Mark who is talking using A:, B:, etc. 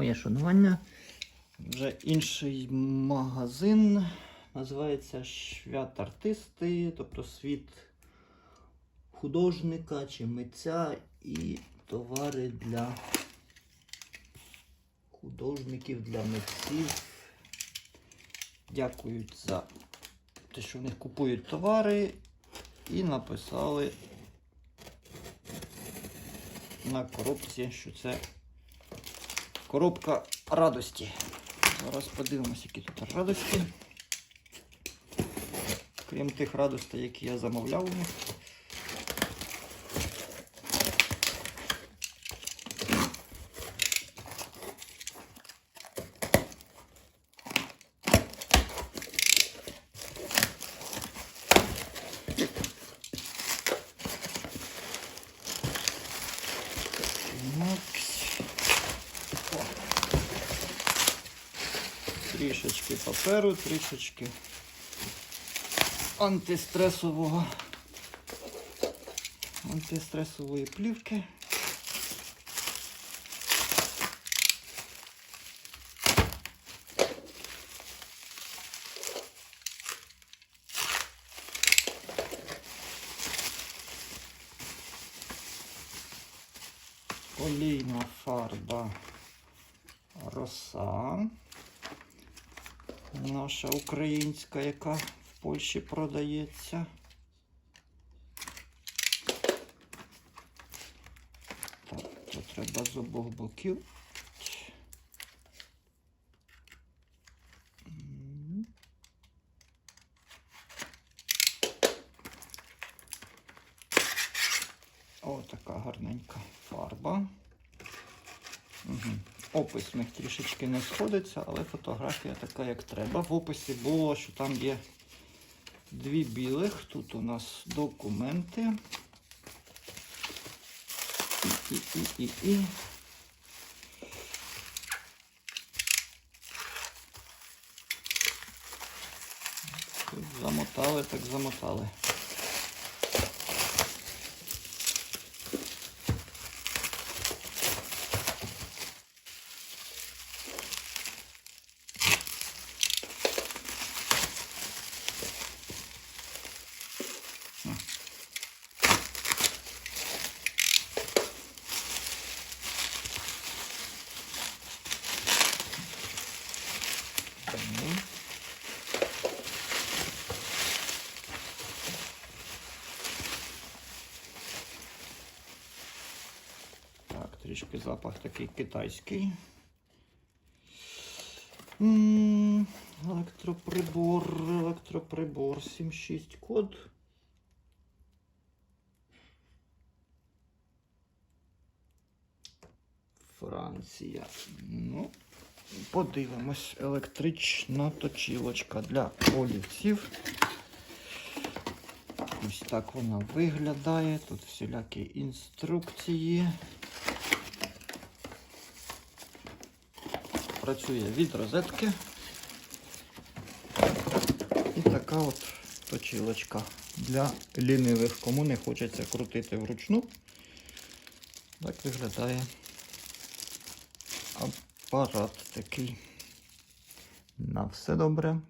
A: Моє шанування. Вже інший магазин. Називається Свят артисти, тобто світ художника чи митця і товари для художників, для митців. Дякують за те, що в них купують товари і написали на коробці, що це коробка радості. Зараз подивимося, які тут радості. Крім тих радостей, які я замовляв у них. Макс. О. Трішечки паперу, трішечки антистресового. Антистресової плівки. Олійна фарба роса. Наша українська, яка в Польщі продається. Так, то треба з обох боків. О, така гарненька фарба. Угу. Опис в них трішечки не сходиться, але фотографія така, як треба. В описі було, що там є дві білих. Тут у нас документи. І, і, і, і, і. Тут замотали, так замотали. Трішки запах такий китайський. Електроприбор, електроприбор 7.6 код. Франція. Ну, подивимось. Електрична точілочка для олівців. Ось так вона виглядає. Тут всілякі інструкції. Працює від розетки. І така от точилочка для лінивих, кому не хочеться крутити вручну. Так виглядає апарат такий. На все добре.